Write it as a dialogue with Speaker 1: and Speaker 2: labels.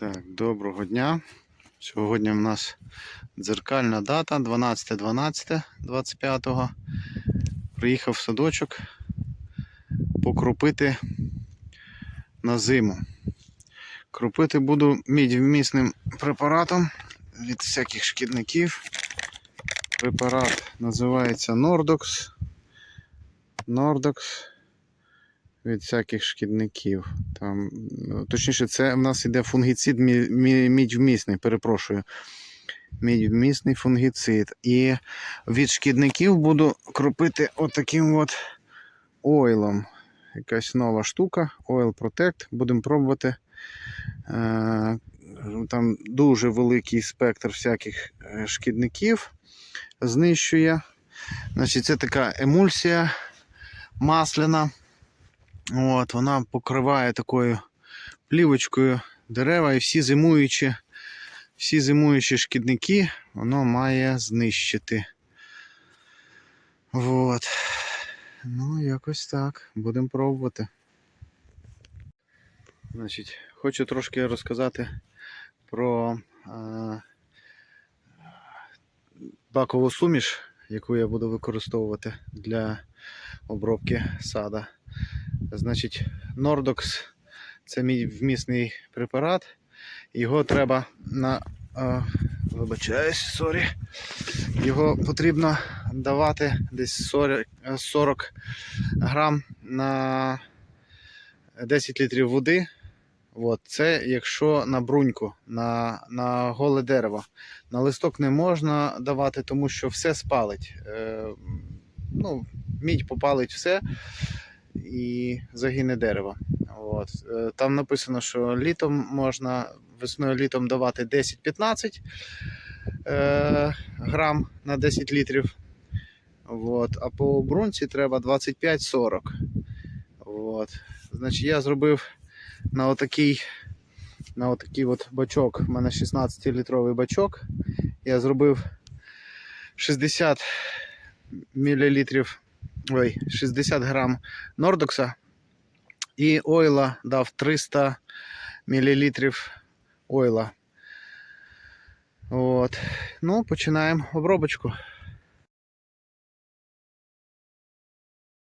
Speaker 1: Так, доброго дня. Сьогодні в нас дзеркальна дата 12.12.25. Приїхав в садочок покропити на зиму. Кропити буду мідьвмісним препаратом від всяких шкідників. Препарат називається Nordox. Nordox від всяких шкідників. Там, ну, точніше, це в нас іде фунгіцид мі- мі- мідьвмісний, перепрошую. Мідьвмісний фунгіцид. І від шкідників буду кропити отаким от ойлом. Якась нова штука, Oil Protect. Будемо пробувати. Е, Там дуже великий спектр всяких е, шкідників знищує. Значить, це така емульсія масляна. От, вона покриває такою плівочкою дерева і всі зимуючі, всі зимуючі шкідники воно має знищити. От. Ну, якось так. Будемо пробувати. Значить, хочу трошки розказати про е, бакову суміш, яку я буду використовувати для обробки сада. Значить, Nordox це мій вмісний препарат. Його треба на. Е, вибачаюсь, сорі. Його потрібно давати десь 40, е, 40 грам на 10 літрів води. От, це якщо на бруньку, на, на голе дерево. На листок не можна давати, тому що все спалить. Е, ну, мідь попалить все і загине дерево. От. Е, Там написано, що літом можна весною літом давати 10-15 е, грам на 10 літрів. От. А по брунці треба 25-40. От. Значить, я зробив на отакий, на отакий от бачок. У мене 16-літровий бачок. Я зробив 60 мл, ой, 60 грам Нордокса і ойла дав 300 мл ойла. От. Ну, починаємо обробочку.